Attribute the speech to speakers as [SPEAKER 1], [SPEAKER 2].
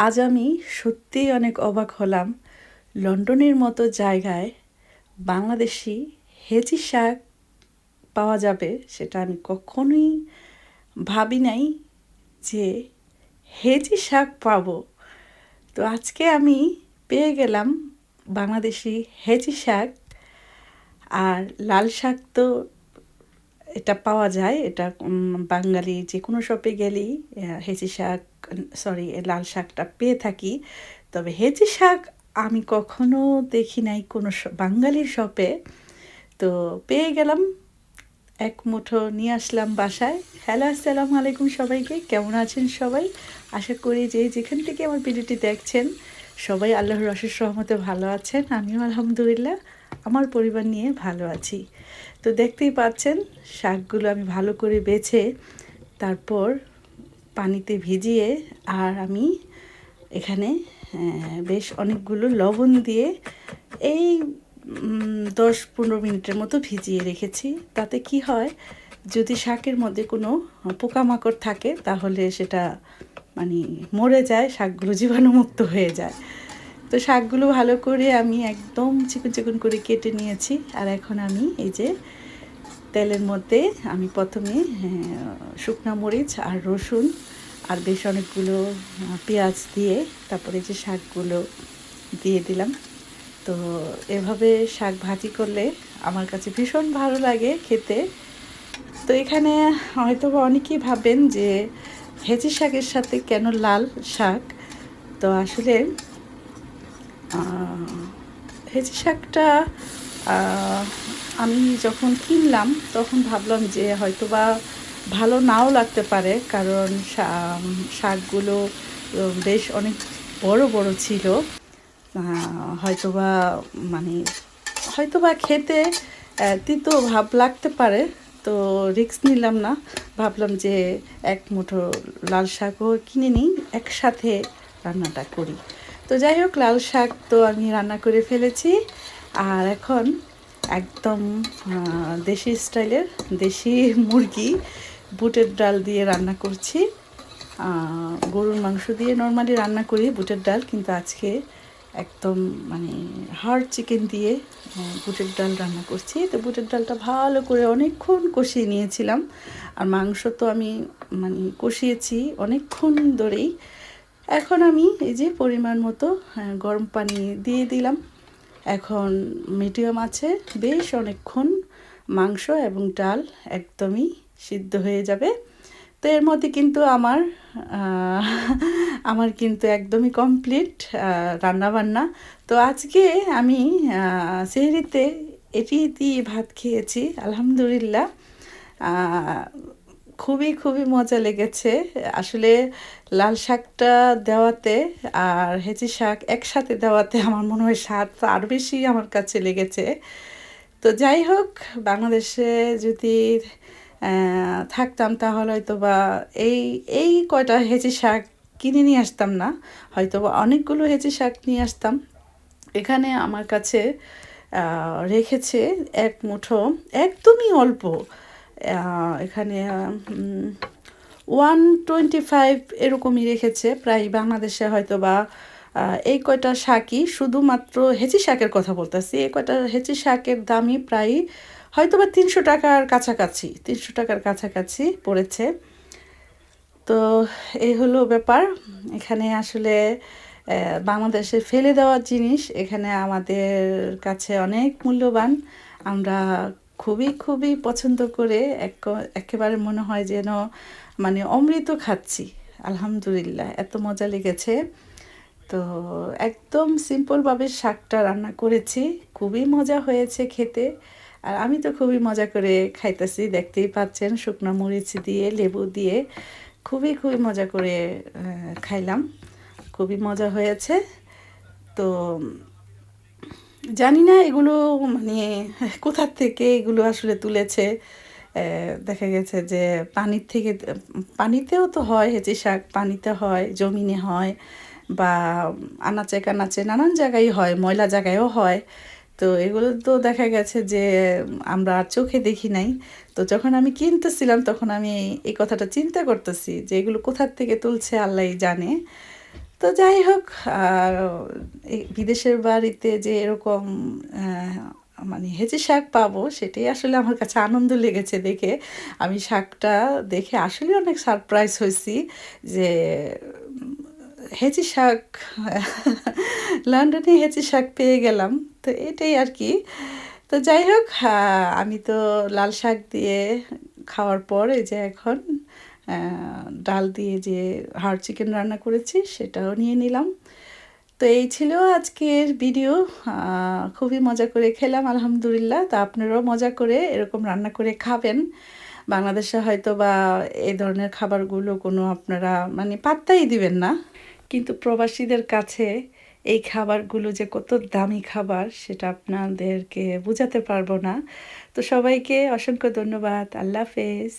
[SPEAKER 1] আজ আমি সত্যিই অনেক অবাক হলাম লন্ডনের মতো জায়গায় বাংলাদেশি হেঁচি শাক পাওয়া যাবে সেটা আমি কখনোই ভাবি নাই যে হেঁচি শাক পাব। তো আজকে আমি পেয়ে গেলাম বাংলাদেশি হেঁচি শাক আর লাল শাক তো এটা পাওয়া যায়, এটা বাঙালি যে কোনো শপে গেলেই হেঁচি শাক সরি লাল শাকটা পেয়ে থাকি। তবে হেঁচি শাক আমি কখনো দেখি নাই কোনো বাঙালির শপে তো পেয়ে গেলাম, এক মুঠো নিয়ে আসলাম বাসায়। হ্যালো, আসসালামু আলাইকুম সবাইকে, কেমন আছেন সবাই? আশা করি যে যেখান থেকে আমার ভিডিওটি দেখছেন, সবাই আল্লাহর অশেষ রহমতে ভালো আছেন, আমিও আলহামদুলিল্লাহ। আমার পরিবার নিয়ে ভালো আছি। তো দেখতেই পাচ্ছেন, শাকগুলো আমি ভালো করে বেছে, তারপর পানিতে ভিজিয়ে, আর আমি এখানে বেশ অনেকগুলো লবণ দিয়ে এই দশ পনেরো মিনিটের মতো ভিজিয়ে রেখেছি। তাতে কি হয়, যদি শাকের মধ্যে কোনো পোকামাকড় থাকে, তাহলে সেটা মানে মরে যায়, শাকগুলো জীবাণুমুক্ত হয়ে যায়। তো শাকগুলো ভালো করে আমি একদম চিকন চিকন করে কেটে নিয়েছি। আর এখন আমি এই যে তেলের মধ্যে আমি প্রথমে আহ, শুকনা মরিচ আর রসুন আর বেশ অনেকগুলো পেঁয়াজ দিয়ে তারপরে যে শাকগুলো দিয়ে দিলাম। তো এভাবে শাক ভাজি করলে আমার কাছে ভীষণ ভালো লাগে খেতে। তো এখানে হয়তো অনেকেই ভাবেন যে হেঁচি শাকের সাথে কেন লাল শাক? তো আসলে হেঁচি শাকটা আমি যখন কিনলাম, তখন ভাবলাম যে হয়তো বা ভালো নাও লাগতে পারে, কারণ শাকগুলো বেশ অনেক বড় বড় ছিল। হয়তোবা মানে হয়তোবা খেতে তিতো ভাব লাগতে পারে, তো রিস্ক নিলাম না। ভাবলাম যে এক মুঠো লাল শাকও কিনে নিই, একসাথে রান্নাটা করি। তো যাই হোক লাল শাক তো আমি রান্না করে ফেলেছি। আর এখন একদম দেশি স্টাইলের দেশি মুরগি, বুটের ডাল দিয়ে রান্না করছি। গরুর মাংস দিয়ে নর্মালি রান্না করি বুটের ডাল, কিন্তু আজকে একদম মানে হার্ড চিকেন দিয়ে বুটের ডাল রান্না করছি। তো বুটের ডালটা ভালো করে অনেকক্ষণ কষিয়ে নিয়েছিলাম। আর মাংস তো আমি মানে কষিয়েছি অনেকক্ষণ ধরেই। এখন আমি এই যে পরিমাণ মতো গরম পানি দিয়ে দিলাম। এখন মিডিয়াম আছে, বেশ অনেকক্ষণ মাংস এবং ডাল একদমই সিদ্ধ হয়ে যাবে। তো এর মধ্যে কিন্তু আমার আমার কিন্তু একদমই কমপ্লিট রান্নাবান্না। তো আজকে আমি সেহরিতে এটি দিয়ে ভাত খেয়েছি, আলহামদুলিল্লাহ। খুবই খুবই মজা লেগেছে। আসলে লাল শাকটা দেওয়াতে আর হেঁচি শাক একসাথে দেওয়াতে আমার মনে হয় স্বাদ আরও বেশি আমার কাছে লেগেছে। তো যাই হোক, বাংলাদেশে যদি থাকতাম তাহলে হয়তো বা এই এই কয়টা হেঁচি শাক কিনে নিয়ে আসতাম না। হয়তো বা অনেকগুলো হেঁচি শাক নিয়ে আসতাম। এখানে আমার কাছে রেখেছে এক মুঠো, একদমই অল্প। এখানে ওয়ান টোয়েন্টি ফাইভ এরকমই রেখেছে। প্রায় বাংলাদেশে হয়তো বা এই কয়টা শাকই শুধুমাত্র হেঁচি শাকের কথা বলতেছি। এই কয়টা হেঁচি শাকের দামই প্রায় হয়তো বা তিনশো টাকার কাছাকাছি, তিনশো টাকার কাছাকাছি পড়েছে। তো এই হলো ব্যাপার। এখানে আসলে বাংলাদেশে ফেলে দেওয়ার জিনিস। এখানে আমাদের কাছে অনেক মূল্যবান। আমরা খুবই খুবই পছন্দ করে এক- একেবারে মনে হয় যেন মানে অমৃত খাচ্ছি। আলহামদুলিল্লাহ, এত মজা লেগেছে। তো একদম সিম্পলভাবে শাকটা রান্না করেছি। খুবই মজা হয়েছে খেতে। আর আমি তো খুবই মজা করে খাইতেছি, দেখতেই পাচ্ছেন, শুকনো মরিচ দিয়ে, লেবু দিয়ে। খুবই খুবই মজা করে খাইলাম। খুবই মজা হয়েছে। তো জানি না, এগুলো মানে কোথার থেকে এগুলো আসলে তুলেছে? দেখা গেছে যে পানির থেকে, পানিতেও তো হয় হেঁচি শাক, পানিতে হয়, জমিনে হয়, বা আনাচে কানাচে নানান জায়গায় হয়, ময়লা জায়গায়ও হয়। তো এগুলো তো দেখা গেছে যে আমরা আর চোখে দেখি নাই। তো যখন আমি কিনতেছিলাম, তখন আমি এই কথাটা চিন্তা করতেছি যে এগুলো কোথার থেকে তুলছে, আল্লাহই জানে। তো যাই হোক বিদেশের বাড়িতে যে এরকম মানে হেঁচে শাক পাবো, সেটাই আসলে আমার কাছে আনন্দ লেগেছে দেখে। আমি শাকটা দেখে আসলে অনেক সারপ্রাইজ হয়েছি যে, হেঁচি শাক, লন্ডনে হেঁচি শাক পেয়ে গেলাম। তো এটাই আর কি। তো যাই হোক আমি তো লাল শাক দিয়ে খাওয়ার পর এই যে এখন ডাল দিয়ে যে হাড় চিকেন রান্না করেছি সেটাও নিয়ে নিলাম। তো এই ছিল আজকের ভিডিও। খুবই মজা করে খেলাম, আলহামদুলিল্লাহ। তা আপনারাও মজা করে এরকম রান্না করে খাবেন। বাংলাদেশে হয়তো বা এই ধরনের খাবারগুলো কোনো আপনারা মানে পাত্তাই দিবেন না। কিন্তু প্রবাসীদের কাছে এই খাবারগুলো যে কত দামি খাবার, সেটা আপনাদেরকে বোঝাতে পারব না। তো সবাইকে অসংখ্য ধন্যবাদ। আল্লাহ হাফেজ।